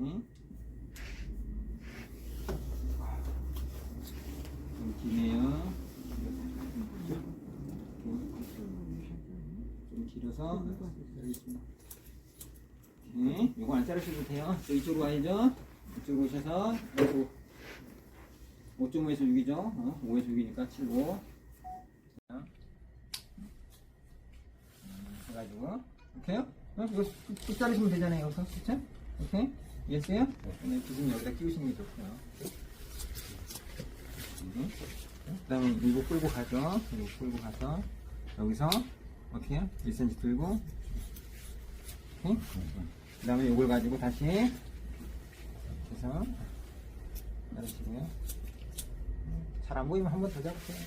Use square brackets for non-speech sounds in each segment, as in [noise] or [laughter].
응? 좀 기네요. 좀 길어서. 오케이. 요거 안 자르셔도 돼요. 저 이쪽으로 와야죠. 이쪽으로 오셔서 그리고 5.5에서 6이죠. 어? 5에서 6이니까 7고. 자. 음, 해가지고 오케이요? 어? 이거 뚝- 뚝 자르시면 되잖아요. 여기서 그쵸? 오케이? 이해했어요? 네. 기준 여기다 끼우시는 게 좋고요. 음. 그 다음에 이거 끌고 가죠. 이거 끌고 가서 여기서 어떻게 해요? 1cm 들고 오케이? 그 다음에 이걸 가지고 다시 해서 자르시고요. 잘 안 보이면 한 번 더 잡으세요.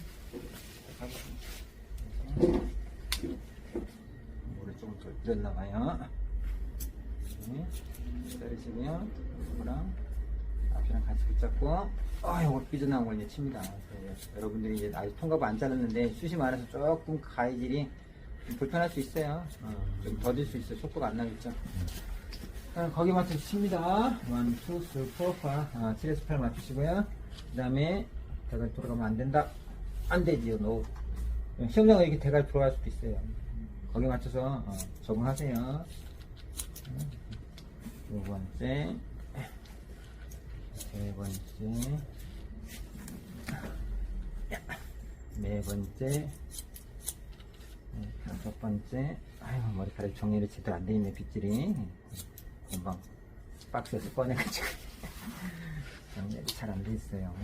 물을 조금 더 들였나 봐요. 네. 자르시고요. 이거랑 앞이랑 같이 붙잡고 아 이거 삐져나온 걸 이제 칩니다. 그래서 여러분들이 이제 아직 통갑을 안 자르는데 숱이 많아서 조금 가위질이 좀 불편할 수 있어요. 어, 좀 더딜 수 있어요. 속도가 안 나겠죠. 그럼 거기 맞춰 칩니다. 1, 2, 3, 4, 5. 아, 7에서 8 맞추시고요. 그 다음에 대가리 돌아가면 안 된다. 안 되지요, 노. 시험장은 이렇게 대가리 돌아갈 수도 있어요. 거기 맞춰서 어, 적응하세요. 두 번째, 세 번째, 네 번째, 네, 다섯 번째. 아유 머리카락 정리를 제대로 안 돼 있네 빗질이. 금방 박스에서 꺼내가지고 정리가 잘 안 돼 있어요.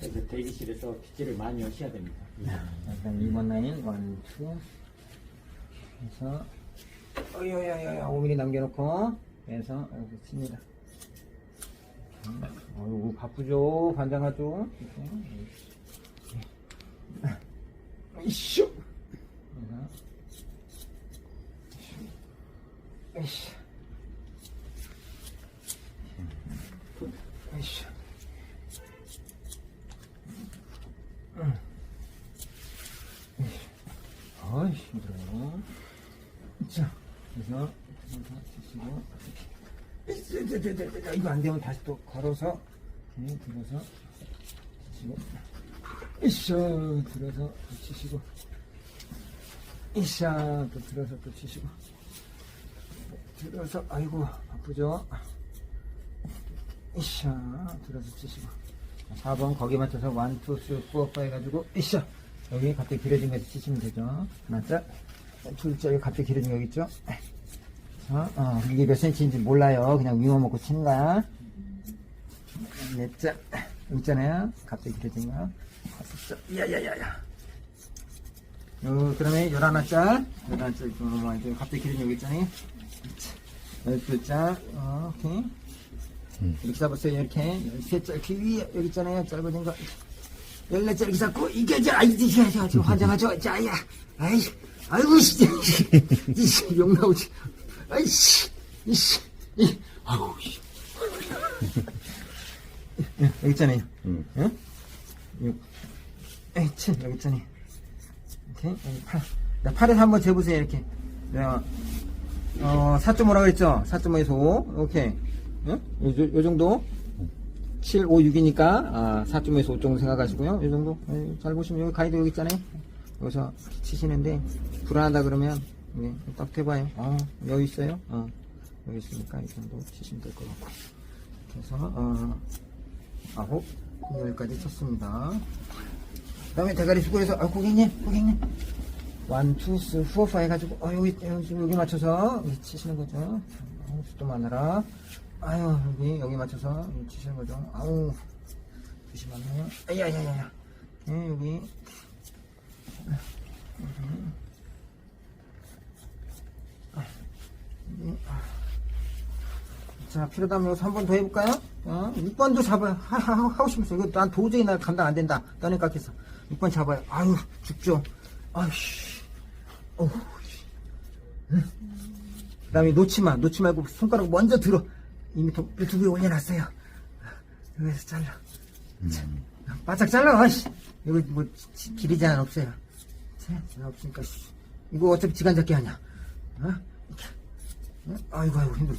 그래서 대기실에서 빗질을 많이 하셔야 됩니다. 그다음 2번 라인 1, 2 해서 어여여여 5mm 남겨놓고 해서 여기 칩니다. 음, 어이구 바쁘죠? 반장하죠 이쇼 이쇼 이쇼 아이 힘들어요. 자, 그래서 이거 안 되면 다시 또 걸어서 네, 들어서 치시고 이샤 들어서 또 치시고 이샤 또 들어서 또 치시고 들어서 아이고 아프죠? 이샤 들어서 치시고. 4번 거기 맞춰서 1, 2, 3, 4, 5 해가지고 이샤 여기 갑자기 길어진 거 치시면 되죠. 하나짜 둘째 여기 갑자기 길어진 거 있죠 자, 어, 이게 몇 센치인지 몰라요 그냥 위만 먹고 치는 거야 여기 있잖아요 갑자기 길어진 거 다섯째 야야야야 요, 그 다음에 열하나짜 열하나짜 이거 넘어가죠 갑자기 길어진 거 여기 있잖아요 열둘짜 어, 오케이 이렇게 잡았어요 이렇게 열셋째 이렇게 위에 여기 있잖아요 짧아진 거 열넷째 이렇게 잡고 이게 저 아이 저, 저, 저 환장하죠 자야 아이 아이고 이씨 욕 나오지 아이씨 이씨 이 아우 씨 여기 있잖아요 응. 응? 육 에이 칠 여기 있잖아요 이렇게 여기 팔 자, 팔에서 한번 재보세요 이렇게 내가 어 4.5라고 그랬죠 4.5에서 5 오케이 응? 요, 요, 요 정도 7, 5, 6이니까 아, 4.5에서 5 정도 생각하시고요. 이 정도. 에이, 잘 보시면 여기 가이드 여기 있잖아요. 여기서 치시는데 불안하다 그러면 네, 딱 해봐요. 어, 여기 있어요. 어, 여기 있으니까 이 정도 치시면 될 것 같고. 그래서 어, 아홉, 열까지 쳤습니다. 그 다음에 대가리 수고해서 아, 고객님, 고객님. 원, 투, 쓰, 포, 파 해가지고 어, 여기 여기, 여기 맞춰서 여기 치시는 거죠. 어, 수도 많아라. 아유 여기 여기 맞춰서 여기 치시는 거죠. 아우 조심하네요. 아야야야야. 예 여기 여기. 자 필요하다면 여기서 한 번 더 해볼까요? 어? 6번도 잡아요. 하, 하, 하고 싶으면서 이거 난 도저히 날 감당 안 된다. 떠내 깎여서 6번 잡아요. 아유 죽죠. 아이씨. 어우. 그 다음에 놓지 마. 놓지 말고 손가락 먼저 들어. 이미 도- 유튜브에 올려놨어요. 여기서 잘라. 자, 바짝 잘라. 아이씨. 여기 뭐 지- 길이 제한 없어요. 자, 제한 없으니까 씨. 이거 어차피 지간 잡기 하냐. 어? 아이고 아이고 힘들어.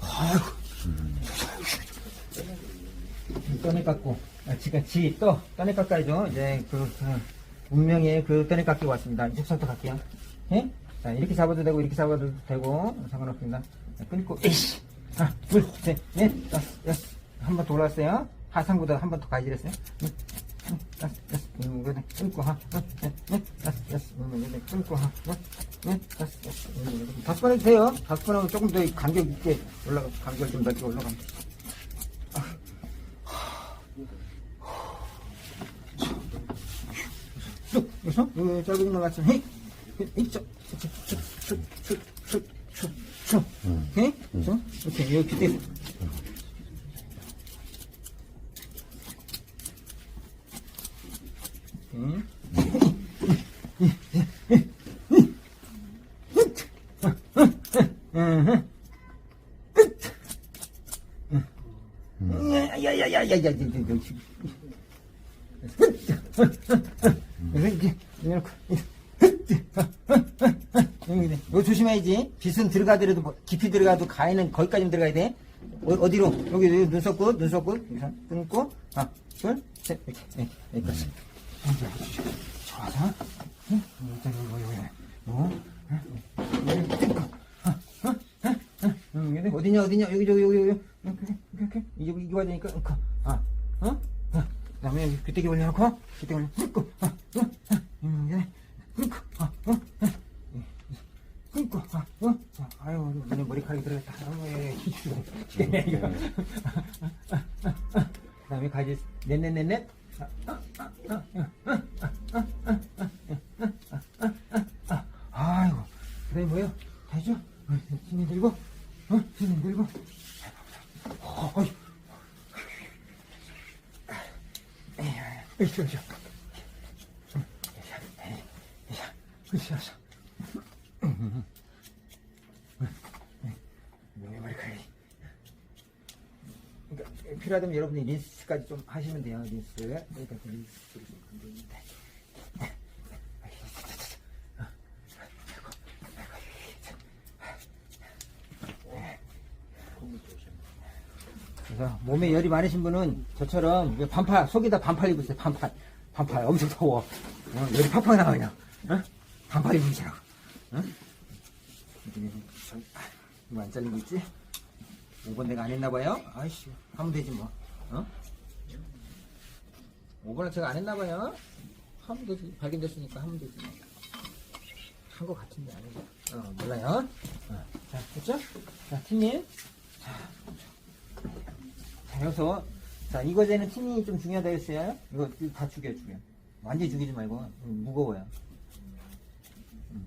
아이고. 떠내 깎고, 아, 지금 지, 또, 떠내 깎아야죠. 이제 그, 그 운명의 그 떠내 깎기 왔습니다. 이쪽부터 갈게요. 예? 자, 이렇게 잡아도 되고, 이렇게 잡아도 되고, 상관없습니다. 자, 끊고, 에이씨! 하나, 둘, 셋, 넷, 다섯, 여섯. 한번더 올라왔어요. 하상보다 한 번더 다섯, 여섯, 여덟, 끊고, 하, 여덟, 끊고, 하, 해도 돼요. 하면 조금 더 간격 있게 올라가, 간격을 좀 넓게 올라갑니다. 쭉, 여기서, 여기 짧은 거 같은, 헤이, 헤이, 쭉, 쭉, 쭉, 쭉, 쭉, 쭉, 쭉, 쭉, 오케이? 그래서, 이렇게, 이렇게 이거 조심해야지. 빗은 들어가더라도 뭐 깊이 들어가도 가에는 거기까지 들어가야 돼. 어, 어디로? 여기 여기 눈썹 끝 눈썹 끝 끊고. 하나 둘셋. 이렇게. 네, 여기까지 좋아서 응? 여기 여기 여기 여기 끊고 응, 여기 어디냐? 여기 저기 여기 여기. 이렇게 이렇게 이거 이거 와야 되니까. 끊고 아 어? 어? 그다음에 여기 귀때기 올려놓고 귀때기 올려. 끊고. 아, 어? 아, 끊고. 아, 어? 아, 예, 끊고. 아, 어? 아, 아유 오늘 머리카락이 들어갔다. 아유 예, 예, 이거. 그다음에 가지. 넷넷넷넷. 아, 아, 아, 아, 아, 아, 아, 아, 아. 아이고 그다음에 뭐요 되죠? 어, 힘이 들고 어? 힘이 들고 어, 어이. 으쌰, 으쌰. 으쌰, 으쌰. 명의 머리카락이. 그러니까 필요하다면 린스까지 좀 하시면 돼요, 린스. 그러니까 그 린스를 좀 건드리는데. 그래서 몸에 열이 많으신 분은 저처럼 왜 반팔 속에다 반팔 입으세요 반팔 반팔 엄청 더워 어, 열이 팍팍 나와 그냥 어? 반팔 입으시라고 어? 이거 안 잘리고 있지? 5번 내가 안 했나 봐요? 아이씨 하면 되지 뭐 어? 5번은 제가 안 했나 봐요 하면 되지 발견됐으니까 하면 되지 한거 같은데 아니고 어 몰라요 어. 자 됐죠? 자 팀님 자, 여기서, 자, 이거제는 팀이 좀 중요하다 했어요. 이거 다 죽여, 죽여. 완전히 죽이지 말고, 음, 무거워요. 음.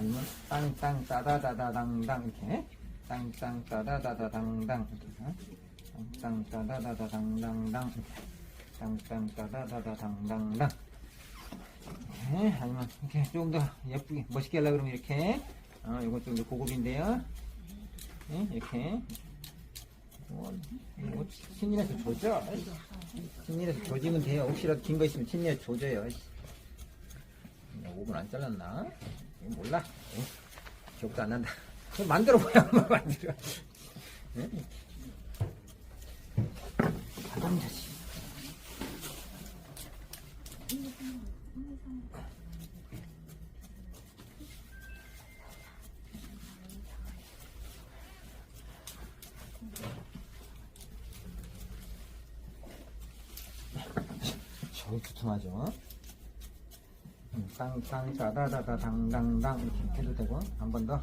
아니면, 땅, 땅, 따다다다당당, 이렇게. 땅, 땅, 따다다다당당, 이렇게 해서. 땅, 땅, 따다다다당당당, 이렇게. 땅, 땅, 따다다다당당당. 네, 아니면 이렇게 조금 더 예쁘게 멋있게 하려고 그러면 이렇게 어, 이건 좀 더 고급인데요 네, 이렇게 뭐, 뭐 신이라서 조져 신이라서 조지면 돼요 혹시라도 긴 거 있으면 신이라서 조져요 5분 안 잘랐나? 몰라 응? 기억도 안 난다 그럼 만들어 봐야 한번 만들어 네? 가감자지 저기 두툼하죠? 음, 땅땅 짜다다다 당당당 이렇게 해도 되고 한 번 더.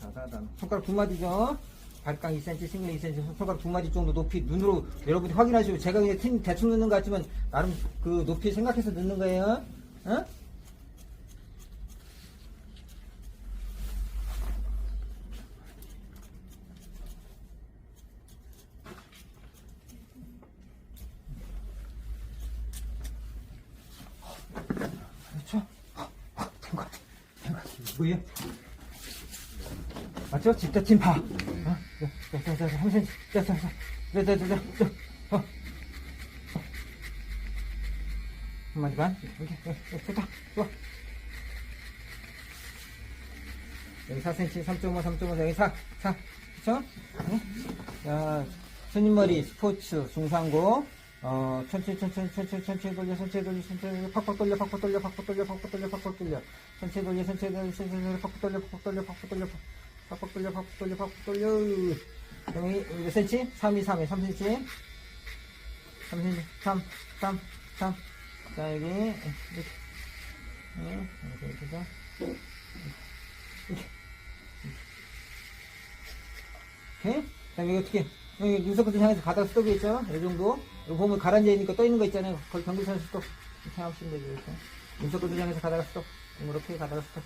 짜다당 손가락 두 마디죠? 발깡 2cm, 생명 2cm, 손가락 두 마디 정도 높이 눈으로 여러분이 확인하시고 제가 그냥 팀 대충 넣는 것 같지만 나름 그 높이 생각해서 넣는 거예요. 어? 그렇죠? 된것 같아. 된것 같아. 뭐예요? 팀 봐. 어? 자, 자, 자, 자, 한선, 자, 자, 자, 자, 자, 자, 자, 자, 어. 한 마리 반. 여기, 여기, 좋다. 좋아. 여기 4cm, 3.5, 3.5, 여기 4, 4. 그쵸? 응? 자, 스님머리, 스포츠, 중상고. 어, 천천히, 천천히, 천천히, 천천히 돌려, 천천히 돌려, 천천히 돌려, 팍팍 돌려, 팍팍 돌려, 팍팍 돌려, 팍팍 돌려, 팍팍 돌려. 천천히 돌려, 천천히 돌려, 천천히 돌려, 팍팍 돌려, 팍팍 돌려, 팍팍 돌려, 팍팍 돌려, 팍팍 돌려, 팍팍 돌려. 여기 몇 cm? 3, 2, 3, 3cm. 3cm, 3, 3, 3. 자, 여기, 이렇게. 네, 이렇게, 이렇게 해서. 그 다음에 이거 어떻게, 여기 윤석열 향해서 바닥 스톱이 있죠? 이 정도. 이거 보면 가라앉아있으니까 떠있는 거 있잖아요. 거기 경기선 스톱. 이렇게 하시면 되죠, 이렇게. 윤석열 향해서 가다가 스톱. 이렇게 가다가 스톱.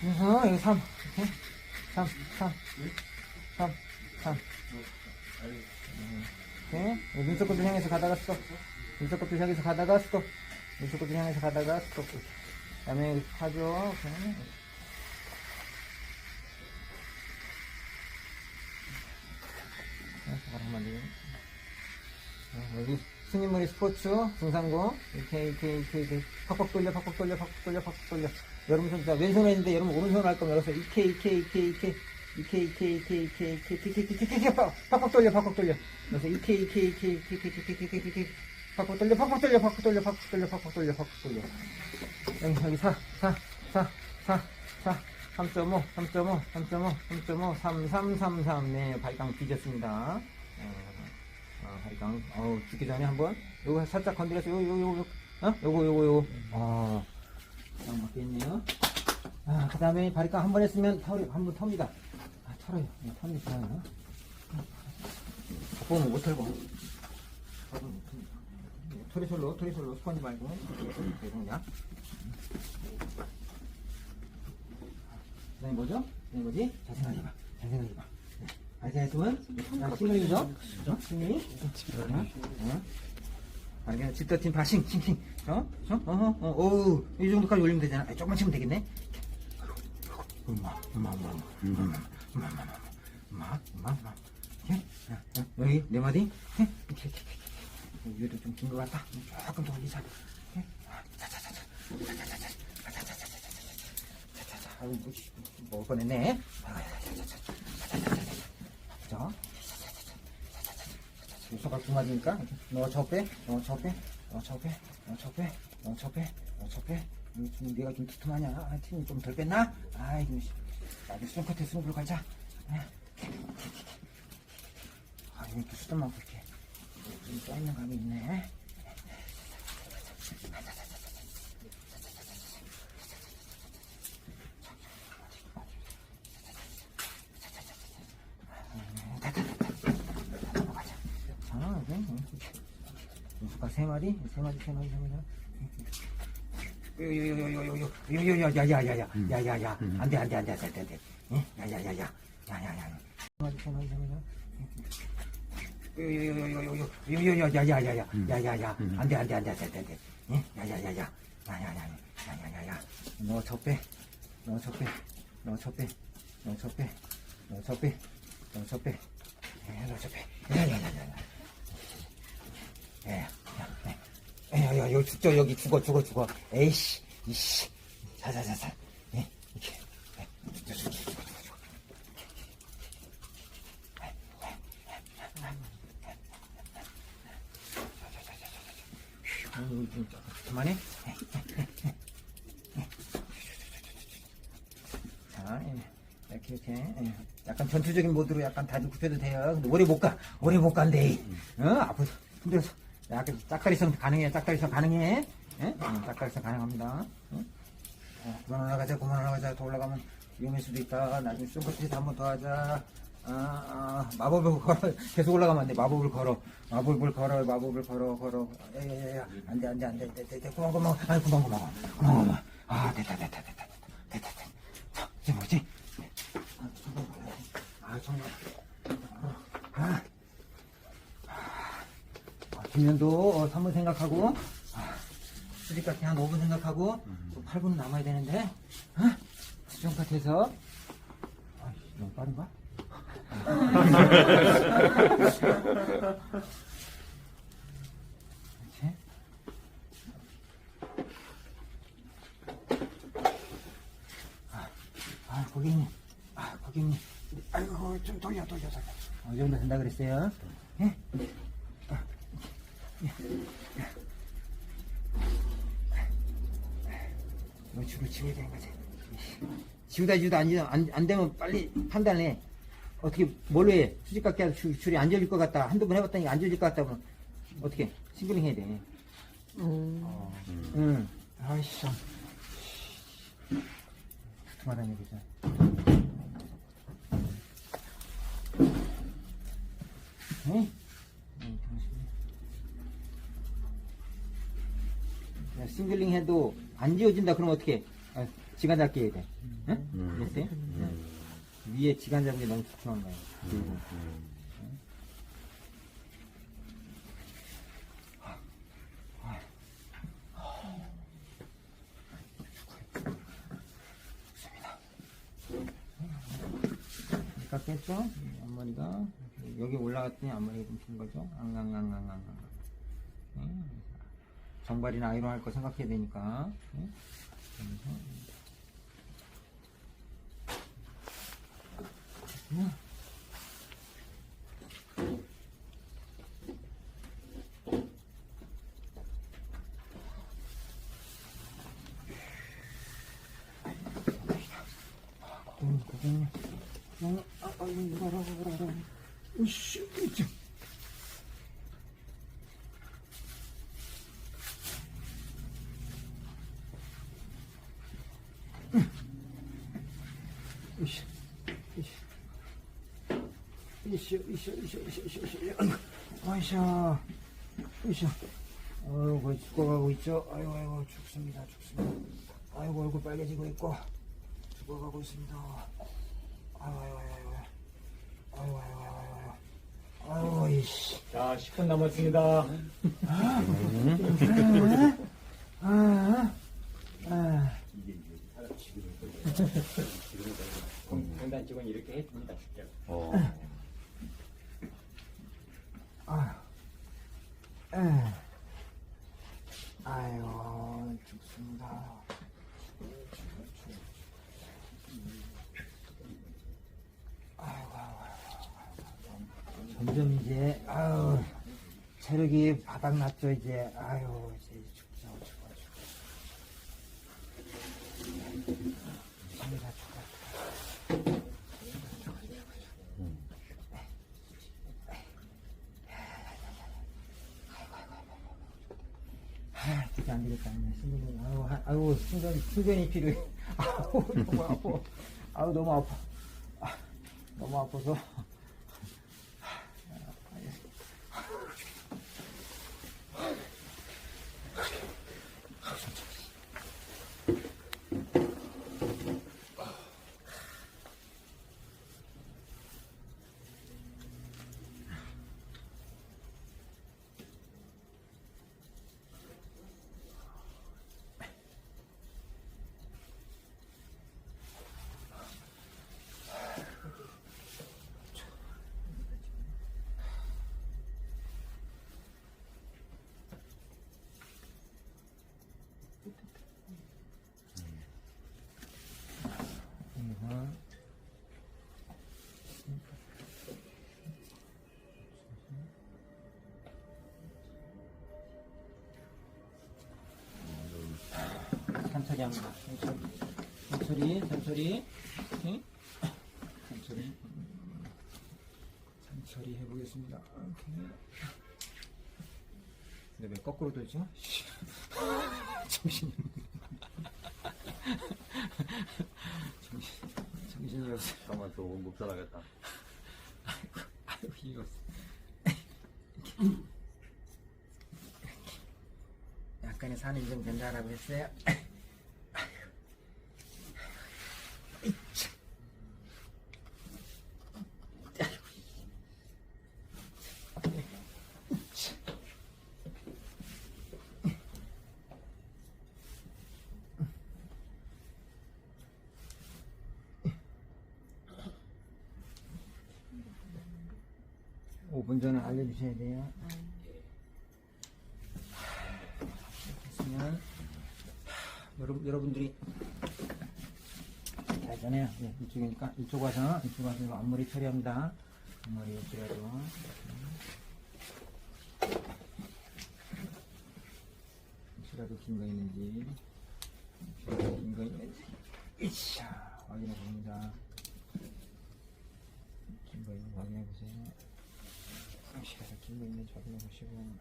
그래서 여기 3. 이렇게. 3, 3. 3, 3. 이렇게. 여기 눈썹끝을 향해서 가다가 스톱. 눈썹끝을 향해서 가다가 스톱. 눈썹끝을 향해서 가다가 스톱. 그 다음에 하죠. 이렇게. 바로 만들고. 어, 여기 스님머리 스포츠 등산고 이렇게 이렇게 이렇게 이렇게 팍팍 돌려 팍팍 돌려 팍팍 돌려 팍팍 돌려 여러분 손 왼손에 있는데 여러분 오른손 할 거면 이렇게 이렇게 이렇게 이렇게 이렇게 이렇게 이렇게 이렇게 이렇게 이렇게 이렇게 이렇게 이렇게 팍팍 돌려 팍팍 돌려 그래서 이렇게 이렇게 이렇게 이렇게 이렇게 이렇게 이렇게 이렇게 팍팍 돌려 팍팍 돌려 팍팍 돌려 팍팍 돌려 팍팍 돌려 팍팍 돌려 여기 여기 4 4 4 4 4 3.5 3.5 3.5 3.5 3 3 3 3 네, 발강 뒤졌습니다. 어, 어, 발강, 어우, 죽기 전에 한 번, 요거 살짝 건드려서, 요, 요, 요, 요, 어? 요거, 요거, 요거. 아, 딱 맞겠네요. 아, 그 다음에 바리깡 한 번 했으면 털이 한번 텁니다. 아, 털어요. 네. 보면 못 털고. 털고 못 털고. 토리솔로, 토리솔로, 스펀지 말고. 이렇게 그냥. 그다음에 뭐죠? 그 다음에 뭐지? 잘 생각해 봐. 잘 생각해봐. 네. 알게 했으면 자, 신경이죠? 어? 신 경이? 어? 어? 알게 집더팀 바싱, 싱싱. 어? 어? 어? 어? 오, 이 정도까지 올리면 되잖아. 조금만 치면 되겠네. 엄마, 엄마, 엄마, 엄마, 엄마, 엄마, 엄마, 엄마, 엄마, 엄마, 엄마. 여기 네 마디. 이렇게, 이렇게, 이렇게. 이렇게. 위에도 좀 긴 것 같다. 조금 더 올리자. 아, 자자자자. 자자자자. 자자자자. 자자자. 아유, 뭐, 씨, 먹을 뻔했네. 그죠? 유 서가 두 마디니까 너 저 빼, 너 저 빼, 너 저 빼, 너 저 빼, 너 저 빼, 너 저 빼. 이거 좀 내가 좀 두툼하냐? 아, 팀이 좀 덜 뺐나? 아이고, 씨. 나도 수정 끝에 승부를 가자. 아, 아, 이거 또 수도 많고 이렇게 좀 떠있는 감이 있네. 자, 이제 윤수가 세 마리, 세 마리. 요요요요요요요요요야야야야야야야야 안돼 안돼 안돼 안돼 안돼 야야야야 야야야 세 마리 세 마리 세 마리 요요요요요요요야야야야 야야야 안돼 안돼 안돼 안돼 안돼 야야야야 야 야야야 야야야야 너 저빼 너 저빼 너 저빼 너 저빼 너 저빼 너 저빼 너 저빼 야야야야야 예, 야, 야, 야, 야, 여기 죽죠, 여기 죽어, 죽어, 죽어. 에이씨, 이씨. 자, 자, 자, 자. 예, 이렇게. 예, 죽죠, 죽죠, 죽어, 죽어, 죽어. 아유, 좀, 좀, 그만해. 자, 예. 이렇게, 이렇게. 예. 약간 전투적인 모드로 약간 다리 굽혀도 돼요. 근데 오래 못 가. 오래 못 간대. 어? 앞으로 힘들어서. 약간 짝다리성 가능해. 짝다리성 가능해. 예? 어, 짝다리성 가능합니다. 응? 어, 그만 올라가자. 그만 올라가자. 더 올라가면 위험할 수도 있다. 나중에 쇼커트에서 한번 더 하자. 아, 아, 마법을 걸어. [laughs] 계속 올라가면 안 돼. 마법을 걸어. 마법을 걸어. 마법을 걸어. 걸어. 야 야 야 야. 안 돼, 안 돼, 안 돼. 돼, 돼, 돼. 그만, 그만. 아이, 그만, 그만. 그만, 그만. 아, 됐다, 됐다, 됐다. 됐다, 됐다. 자, 이제 뭐지? 아, 정말. 아, 정말. 아. 김면도 어, 3분 생각하고 아, 수직까지 한 5분 생각하고 또 8분은 남아야 되는데 어? 수정파트에서 아, 너무 빠른가? 이렇게 아, 아 고객님 아 고객님 아이고 좀 돌려 돌려 돌려 어느 정도 된다 그랬어요? 예? 아, 예. 이거 줄을 지워야 되는 거지. 지우다 지우다 안, 안, 안 되면 빨리 판단해. 어떻게, 뭘로 해? 수직 깎기 하도 줄, 줄이 안 열릴 것 같다. 한두 번 해봤더니 안 열릴 것 같다. 그러면 어떻게? 싱글링 해야 돼. 어, 응. 아이씨, 참. 두툼하다는 얘기죠. 네? 네, 당신이. 야, 싱글링 해도 안 지워진다 그러면 어떻게? 아, 지간 잡기 해야 돼. 응? 음. 됐어요? 응. 위에 지간 잡는 게 너무 두툼한 거예요. 그리고 깎겠죠? 앞머리가 여기 올라갔더니 앞머리가 좀핀 거죠? 앙앙앙앙앙앙 네. 정발이나 아이론 할 거 생각해야 되니까 네. 으쌰, 으쌰, 으쌰, 으쌰, 아이고, 어이 으쌰. 아유, 거의 죽어가고 있죠. 아이고, 아이고, 죽습니다, 죽습니다. 아이고, 얼굴 빨개지고 있고, 죽어가고 있습니다. 아이고, 아이고, 아이고, 아이고, 아이고, 아이고, 아이고, 이씨. 자, 10분 남았습니다. 아, 아, 아. 상단 직원 이렇게 해줍니다, 실제로. 어. 아, 에. 아이고, 죽습니다. 아이고, 아이고, 점점 이제, 아유, 체력이 바닥났죠, 이제. 아유, 이제 죽죠, 죽어, 죽어. 죽습니다, 죽어, 죽어. 아, 진짜 안 되겠다. 신경이, 아유, 하- 충전, 충전이 필요해. [laughs] 아우, 너무 아파. 아우, 너무 아파. 아, 너무 아파서. 합니다. 천천히, 천천히. 오케이. 음, 천천히 해보겠습니다. 오케이. 근데 왜 거꾸로 돌죠? [laughs] 정신이 정신, 정신이 없어. 잠깐만 조금 못 살아겠다. 아이고, 이거. 약간의 산이 좀 된다라고 했어요. 오분 전에 알려주셔야 돼요. 예, 이쪽이니까 이쪽 와서 이쪽 와서 앞머리 처리합니다. 앞머리 이쪽에도 혹시라도 긴 거 있는지 혹시라도 긴거 있는지 이차 확인해 봅니다. 긴 거 있는지 확인해 보세요. 혹시라도 긴 거 있는지 확인해 보시고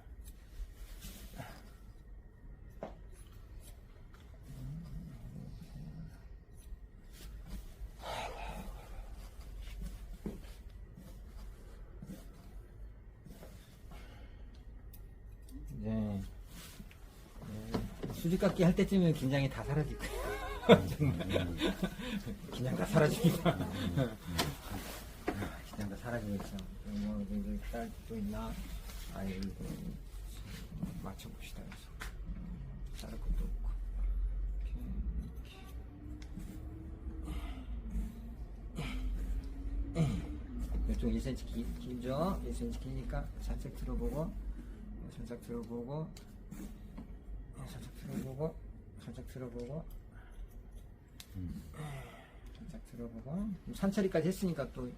네. 네. 수직 깎기 할 때쯤이면 긴장이 다 사라질 거예요. 정말. [laughs] 긴장 다 사라지니까. 긴장 다 사라지겠죠. 뭐, 이제 딸또 있나? 아이, 이거 맞춰봅시다. 그래서. 음, 자를 것도 없고. 이쪽 1cm 기, 길죠? 1cm 기니까 살짝 들어보고 살짝 들어보고 살짝 들어보고 살짝 들어보고. 살짝 들어보고. 산처리까지 했으니까 또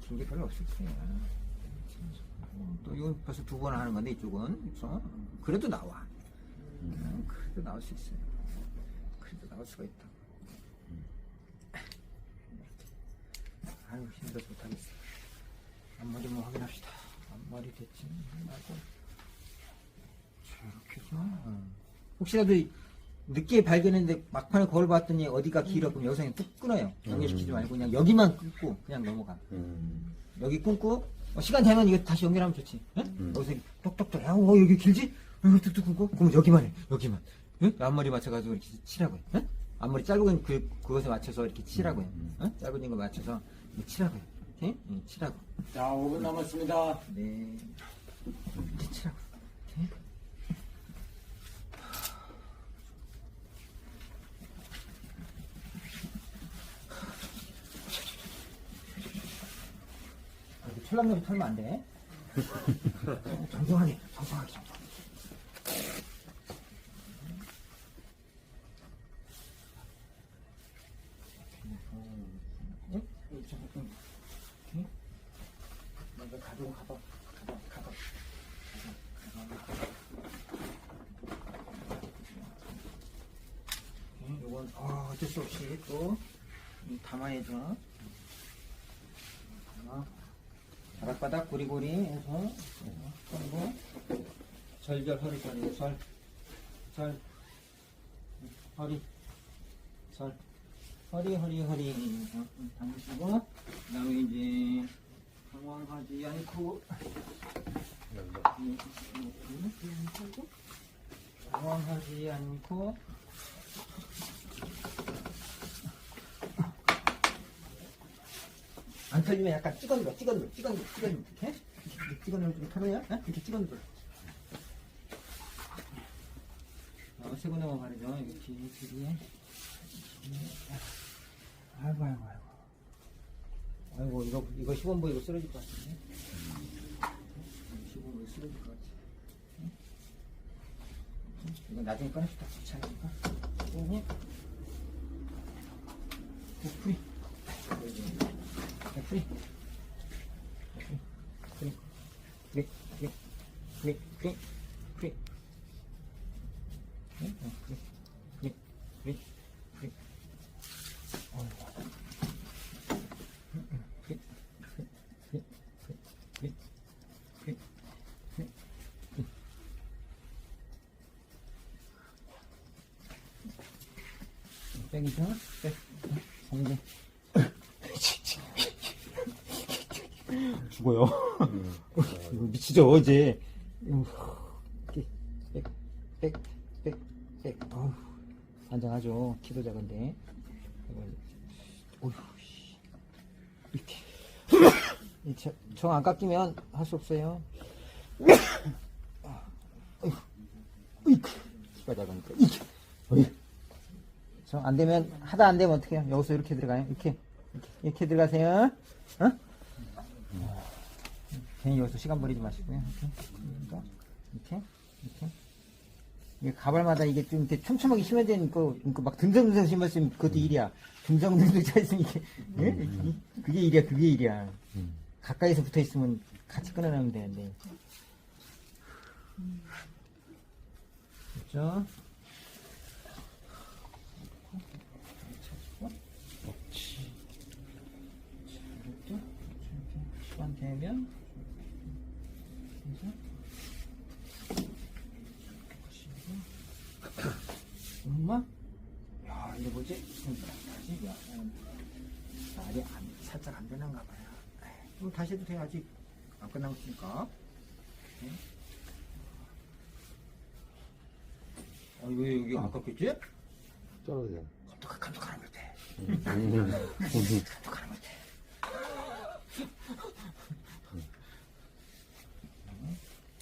긴게 별로 없을 거예요 또 이건 벌써 두 번 하는 건데 이쪽은. 그래서 그래도 나와. 음, 그래도 나올 수 있어요. 그래도 나올 수가 있다. 아유 힘들어서 못하겠어. 앞머리 뭐 확인합시다. 앞머리 대칭 하고 저렇게 해서 어. 혹시라도 늦게 발견했는데 막판에 거울 봤더니 어디가 길어 그럼 여기서 그냥 뚝 끊어요 연결시키지 말고 그냥 여기만 끊고 그냥 넘어가 음. 여기 끊고 어, 시간 되면 이거 다시 연결하면 좋지 응? 여기서 똑똑똑 야, 어, 여기 길지? 여기 뚝뚝 끊고 그럼 여기만 해 여기만 응? 앞머리 맞춰가지고 이렇게 치라고요 응? 앞머리 짧은 그, 그것에 맞춰서 이렇게 치라고요 응? 짧은 거 맞춰서 이렇게 치라고요 오케이? 응, 치라고 자, 5분 남았습니다. 네 이렇게 치라고 오케이? 아, 이거 철랑놀이 털면 안 돼. [laughs] 정정하게, 정정하게, 정정하게. 응? 응. 오케이. 먼저 가지고 가봐, 가봐, 가봐. 응, 요건, 어, 어쩔 수 없이 또, 이 담아야죠. 담아. 바닥바닥 고리고리 해서 그리고 절절 허리 거리 절, 절, 허리, 절, 허리 허리 허리. 어, 음, 당기시고 그 다음에 이제 당황하지 않고 당황하지 않고 안 털리면 약간 찍어눌러, 찍어눌러, 찍어눌러, 찍어눌러, 이렇게? 이렇게 찍어누르면 좀 털어요? 어? 이렇게 찍어눌러. 어, 세고 넘어 가르죠. 이렇게, 이렇게. 아이고, 아이고, 아이고. 아이고, 이거, 이거 10원 보이고 쓰러질 것 같은데? 10원 보이고 쓰러질 것 같아. 응? 이거 나중에 꺼냅시다. 귀찮으니까. 응? 오, 프리. 프리. Let's see. Let's see. Click, click, click, click, click, click. Click, click, click, click. 미치죠, 이제. 백, 백, 백, 백. 어우, 안장하죠. 키도 작은데. 어휴, 씨. 이렇게. 정안 깎이면 할 수 없어요. 으이크. 키가 작으니까. 이렇게. 어휴. 정안 되면, 하다 안 되면 어떻게 해요? 여기서 이렇게 들어가요. 이렇게, 이렇게 들어가세요. 어? 괜히 여기서 시간 버리지 마시고요. 이렇게, 이렇게, 이렇게, 이게 가발마다 이게 좀 이렇게 촘촘하게 심어진 거, 그막 듬성듬성 심었으면 그것도 일이야. 듬성듬성 짜있으면 이게, 예? 이- 그게 일이야, 그게 일이야. 가까이서 붙어 있으면 같이 끊어내면 되는데. 그렇죠? 이렇게 시간 되면 엄마? 야, 이게 뭐지? 다시, 야, 날이 안, 살짝 안 되는가 봐요. 에이, 좀 다시 해도 돼, 아직. 안 끝나고 있으니까. 네. 어, 왜 여기 아깝겠지? 떨어져. 감독. 음. 걸 때.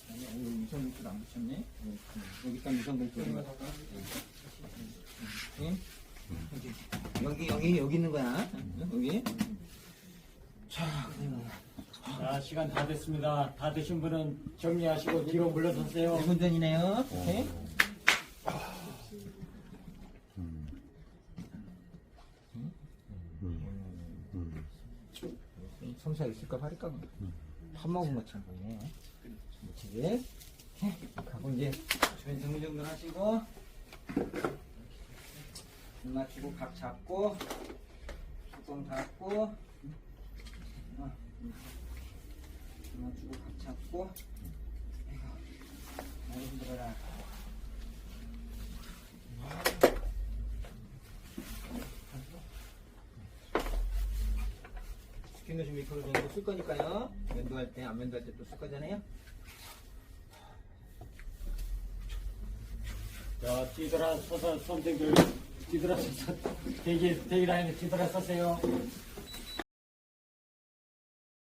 아니, 여기 유선 벨트를 안 붙였네? 여기 딱 유선 벨트. 응? 여기, 여기, 여기 있는 거야. 여기. 자, 그러면. 자, 시간 다 됐습니다. 다 되신 분은 정리하시고 뒤로 물러서세요. 1분 전이네요. 오케이. 섬사 있을까 말까 밥 먹은 것처럼 보이네. 무치게. 하고 이제 주변 정리 정돈 하시고 줄 맞추고 각 잡고 뚜껑 닫고 어. 줄 맞추고 각 잡고 많이 힘들어라. 치킨 넣으신 미크로 정도 쓸 거니까요. 면도할 때, 안 면도할 때 또 쓸 거잖아요. 자, 뒤돌아 서서 손등들 뒤돌아 서서 대기, 대기 라인에 뒤돌아 서세요.